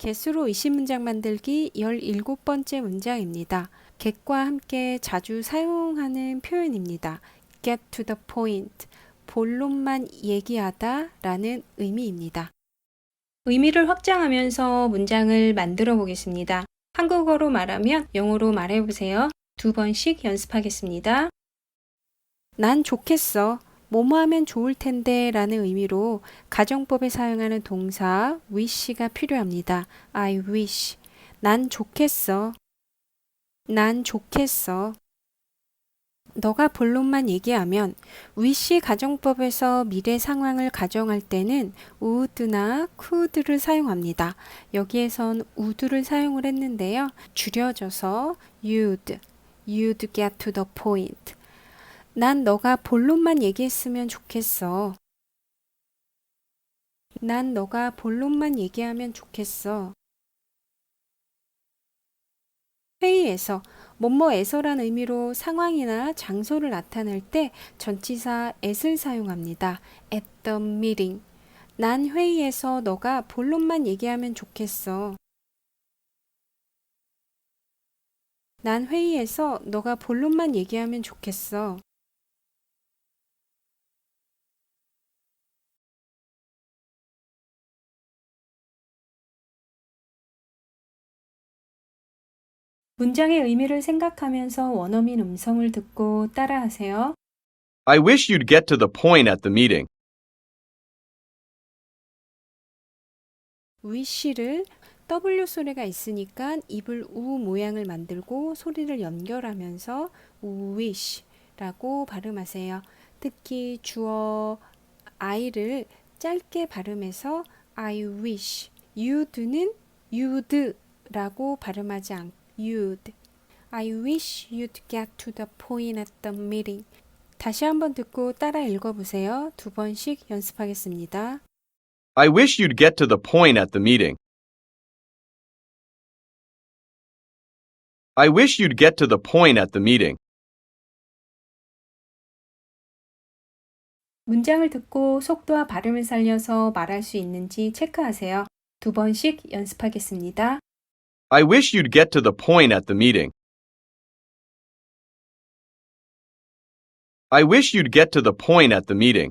개수로 20문장 만들기 17번째 문장입니다. get과 함께 자주 사용하는 표현입니다. get to the point, 본론만 얘기하다 라는 의미입니다. 의미를 확장하면서 문장을 만들어 보겠습니다. 한국어로 말하면 영어로 말해 보세요. 두 번씩 연습하겠습니다. 난 좋겠어. 뭐뭐 하면 좋을 텐데 라는 의미로 가정법에 사용하는 동사 wish가 필요합니다. I wish. 난 좋겠어. 난 좋겠어. 너가 본론만 얘기하면 wish 가정법에서 미래 상황을 가정할 때는 would나 could를 사용합니다. 여기에선 would를 사용을 했는데요. 줄여져서 you'd, you'd get to the point. 난 너가 본론만 얘기했으면 좋겠어. 난 너가 본론만 얘기하면 좋겠어. 회의에서 뭐뭐에서란 의미로 상황이나 장소를 나타낼 때 전치사 at을 사용합니다. at the meeting. 난 회의에서 너가 본론만 얘기하면 좋겠어. 난 회의에서 너가 본론만 얘기하면 좋겠어. 문장의 의미를 생각하면서 원어민 음성을 듣고 따라하세요. I wish you'd get to the point at the meeting. wish를 W 소리가 있으니까 입을 우 모양을 만들고 소리를 연결하면서 wish라고 발음하세요. 특히 주어 I를 짧게 발음해서 I wish, you'd는 you'd라고 발음하지 않고 you'd. I wish you'd get to the point at the meeting. 다시 한번 듣고 따라 읽어보세요. 두 번씩 연습하겠습니다. I wish you'd get to the point at the meeting. I wish you'd get to the point at the meeting. 문장을 듣고 속도와 발음을 살려서 말할 수 있는지 체크하세요. 두 번씩 연습하겠습니다. I wish you'd get to the point at the meeting. I wish you'd get to the point at the meeting.